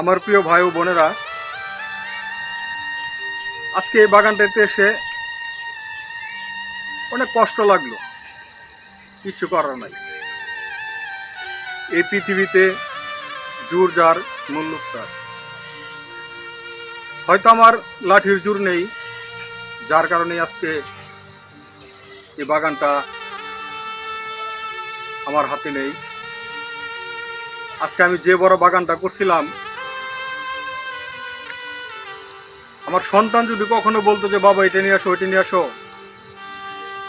আমার প্রিয় ভাই ও বোনেরা, আজকে এই বাগানটাতে এসে অনেক কষ্ট লাগল। কিছু করার নাই। এই পৃথিবীতে জোর যার মূল্যক তার। হয়তো আমার লাঠির জোর নেই, যার কারণে আজকে এই বাগানটা আমার হাতে নেই। আজকে আমি যে বড় বাগানটা করছিলাম আমার সন্তান যদি কখনো বলতো যে, বাবা, এটা নিয়ে আসো, ওইটা নিয়ে আসো,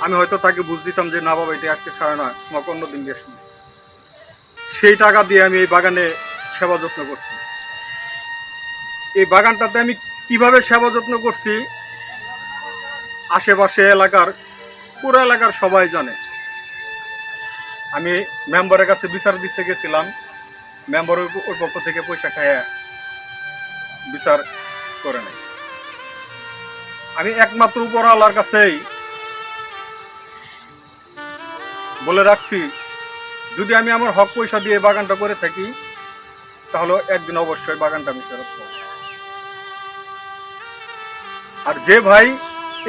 আমি হয়তো তাকে বুঝ দিতাম যে, না, বাবা, এটা আজকে ছাড়ে না তোমাকে অন্য দিন দিয়ে আসব। সেই টাকা দিয়ে আমি এই বাগানে সেবা যত্ন করছি। এই বাগানটাতে আমি কীভাবে সেবা যত্ন করছি, আশেপাশে এলাকার, পুরো এলাকার সবাই জানে। আমি মেম্বারের কাছে বিচার দিতে গেছিলাম মেম্বার ওই- পক্ষ থেকে পয়সা খাইয়া বিচার করে নাই আমি একমাত্র উপর আল্লাহর কাছেই বলে রাখছি, যদি আমি আমার হক পয়সা দিয়ে বাগানটা করে থাকি, তাহলে একদিন অবশ্যই বাগানটা আমি ফেরত পাবো। আর যে ভাই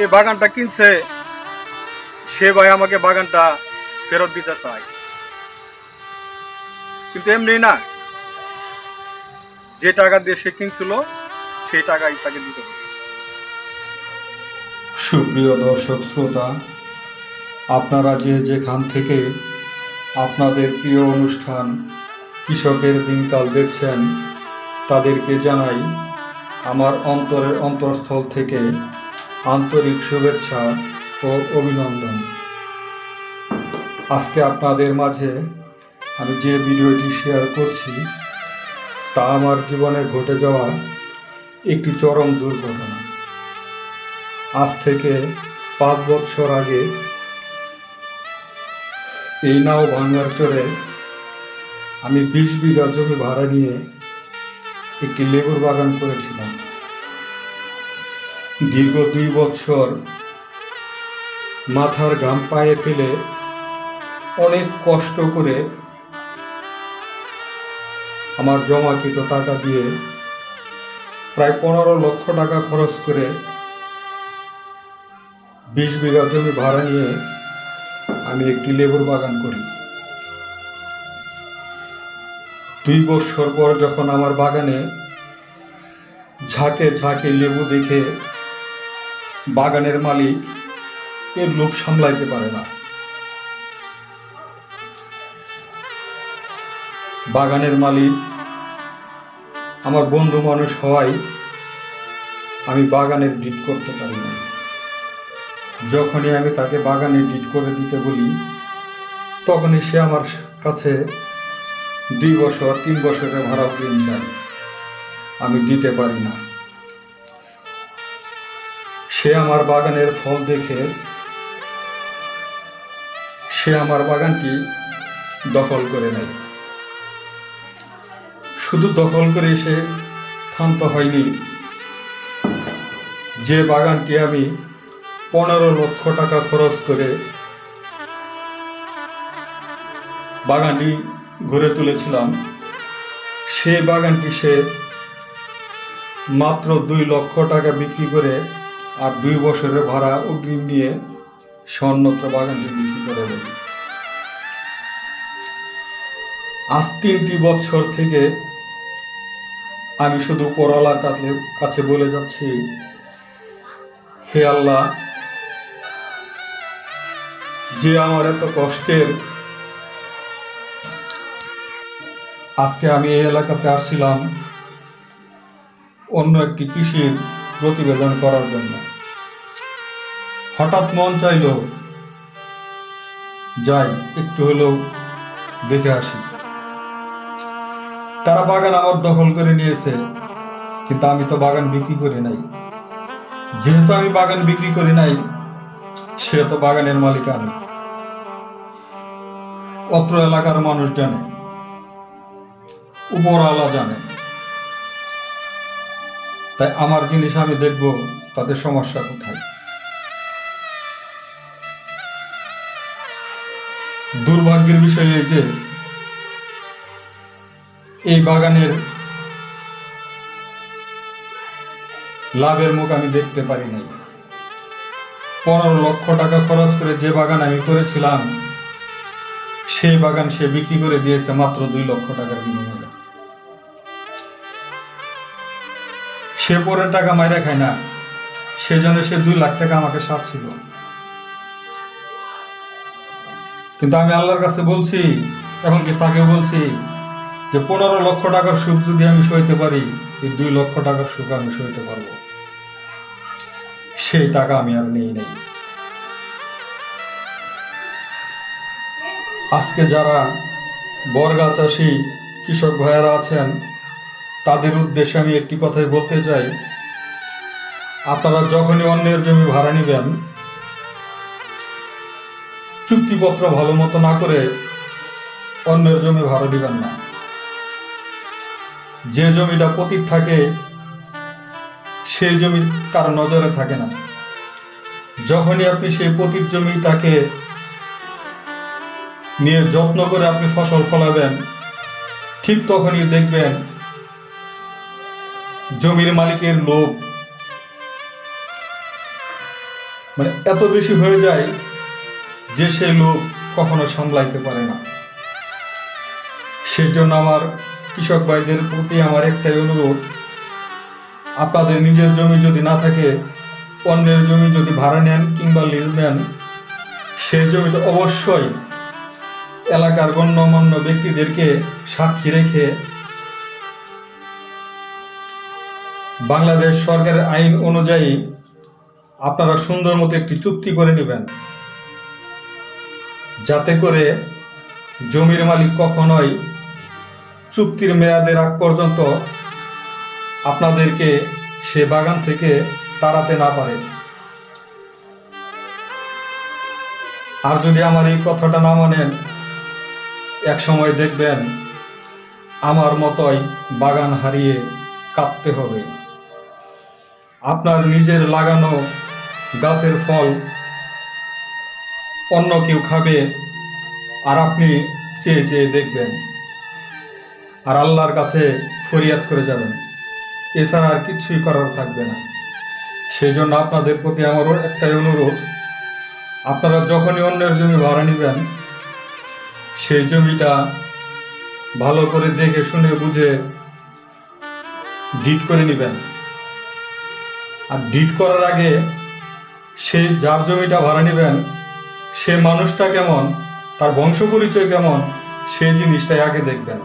এই বাগানটা কিনছে, সে ভাই আমাকে বাগানটা ফেরত দিতে চায়। কিন্তু এমনি না, যে টাকা দিয়ে সে কিনছিল, সেই টাকাই তাকে দিতে হবে। সুপ্রিয় দর্শক শ্রোতা, আপনারা যে যেখান থেকে আপনাদের প্রিয় অনুষ্ঠান কৃষকের দিনকাল দেখছেন, তাদেরকে জানাই আমার অন্তরের অন্তরস্থল থেকে আন্তরিক শুভেচ্ছা ও অভিনন্দন। আজকে আপনাদের মাঝে আমি যে ভিডিওটি শেয়ার করছি, তা আমার জীবনে ঘটে যাওয়া একটি চরম দুর্ঘটনা। আজ থেকে পাঁচ বছর আগে এই নাও ভাঙার চড়ে আমি বিশ বিঘা জমি ভাড়া নিয়ে একটি লেবুর বাগান করেছিলাম। দীর্ঘ দুই বছর মাথার ঘাম পায়ে ফেলে অনেক কষ্ট করে আমার জমাকৃত টাকা দিয়ে প্রায় পনেরো লক্ষ টাকা খরচ করে বিশ বিঘা জমি ভাড়া নিয়ে আমি একটি লেবুর বাগান করি। দুই বছর পর যখন আমার বাগানে ঝাঁকে ঝাঁকে লেবু দেখে বাগানের মালিক এর লোভ সামলাইতে পারে না। বাগানের মালিক আমার বন্ধু মানুষ হওয়ায় আমি বাগানের ডিট করতে পারি না। যখনই আমি তাকে বাগানে ডিট করে দিতে বলি, তখনই সে আমার কাছে দুই বছর, তিন বছরের ভাড়া দিন চায় আমি দিতে পারি না। সে আমার বাগানের ফল দেখে, সে আমার বাগানটি দখল করে নেয়। শুধু দখল করে সে ক্ষান্ত হয়নি, যে বাগানটি আমি পনেরো লক্ষ টাকা খরচ করে বাগানটি ঘুরে তুলেছিলাম। সেই বাগানটি সে মাত্র দুই লক্ষ টাকা বিক্রি করে আর দুই বছরের ভাড়া অগ্রিম নিয়ে সে অন্যত্র বাগানটি বিক্রি করে দেয়। আজ তিনটি বছর থেকে আমি শুধু পড়ালার কাছে কাছে বলে যাচ্ছি, হে আল্লাহ যে আমার এত কষ্টের। আজকে আমি এই এলাকাতে আসছিলাম অন্য একটি কৃষির প্রতিবেদন করার জন্য। হঠাৎ মন চাইল, যাই, একটু হলেও দেখে আসি। তারা বাগান আমার দখল করে নিয়েছে, কিন্তু আমি তো বাগান বিক্রি করি নাই। যেহেতু আমি বাগান বিক্রি করি নাই সেহেতু বাগানের মালিক আমি। অত্র এলাকার মানুষ জানে, উপরওয়ালা জানে। তাই আমার জিনিস আমি দেখব, তাদের সমস্যা কোথায়। দুর্ভাগ্যের বিষয় এই যে, এই বাগানের লাভের মুখ আমি দেখতে পারি নাই। পনেরো লক্ষ টাকা খরচ করে যে বাগান আমি করেছিলাম সেই বাগান সে বিক্রি করে দিয়েছে মাত্র দুই লক্ষ টাকার বিনিময়ে। সে পরের টাকা মাইরা খায় না। সেজন্য সে দুই লাখ টাকা আমাকে সাথ ছিল কিন্তু আমি আল্লাহর কাছে বলছি এবং কি তাকে বলছি যে পনেরো লক্ষ টাকার সুখ যদি আমি সইতে পারি, এই দুই লক্ষ টাকার সুখ আমি সইতে পারব। সেই টাকা আমি আর নেই নেই। আজকে যারা বর্গা চাষি কৃষক ভাইয়েরা আছেন, তাদের উদ্দেশ্যে আমি একটি কথাই বলতে চাই। আপনারা যখনই অন্যের জমি ভাড়া নেবেন, চুক্তিপত্র ভালো মতো না করে অন্যের জমি ভাড়া দিবেন না। যে জমিটা পতিত থাকে, সেই জমি কারও নজরে থাকে না। যখনই আপনি সেই পতিত জমিটাকে নিয়ে যত্ন করে আপনি ফসল ফলাবেন, ঠিক তখনই দেখবেন জমির মালিকের লোভ মানে এত বেশি হয়ে যায় যে সেই লোক কখনো সামলাইতে পারে না। সেজন্য আমার কৃষক ভাইদের প্রতি আমার একটাই অনুরোধ, আপনাদের নিজের জমি যদি না থাকে, অন্যের জমি যদি ভাড়া নেন কিংবা লিজ নেন সেই জমিটা অবশ্যই এলাকার গণ্যমান্য ব্যক্তিদেরকে সাক্ষী রেখে বাংলাদেশ সরকারের আইন অনুযায়ী আপনারা সুন্দর মতো একটি চুক্তি করে নেবেন। যাতে করে জমির মালিক কখনোই চুক্তির মেয়াদের আগ পর্যন্ত আপনাদেরকে সে বাগান থেকে তাড়াতে না পারে। আর যদি আমার এই কথাটা না মানেন এক সময় দেখবেন আমার মতোই বাগান হারিয়ে কাঁদতে হবে। আপনার নিজের লাগানো গাছের ফল অন্য কেউ খাবে আর আপনি চেয়ে চেয়ে দেখবেন। আর আল্লাহর কাছে ফরিয়াদ করে যাবেন। এছাড়া আর কিছুই করার থাকবে না। সেই জন্য আপনাদের প্রতি আমারও একটাই অনুরোধ, আপনারা যখনই অন্যের জমি ভাড়া নেবেন সেই জমিটা ভালো করে দেখে শুনে বুঝে ডিট করে নেবেন। আর ডিট করার আগে সেই যার জমিটা ভাড়া নেবেন, সে মানুষটা কেমন, তার বংশ পরিচয় কেমন সেই জিনিসটাই আগে দেখবেন।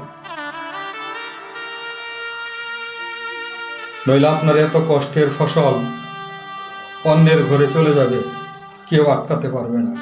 নইলে আপনার এত কষ্টের ফসল অন্যের ঘরে চলে যাবে, কেউ আটকাতে পারবে না।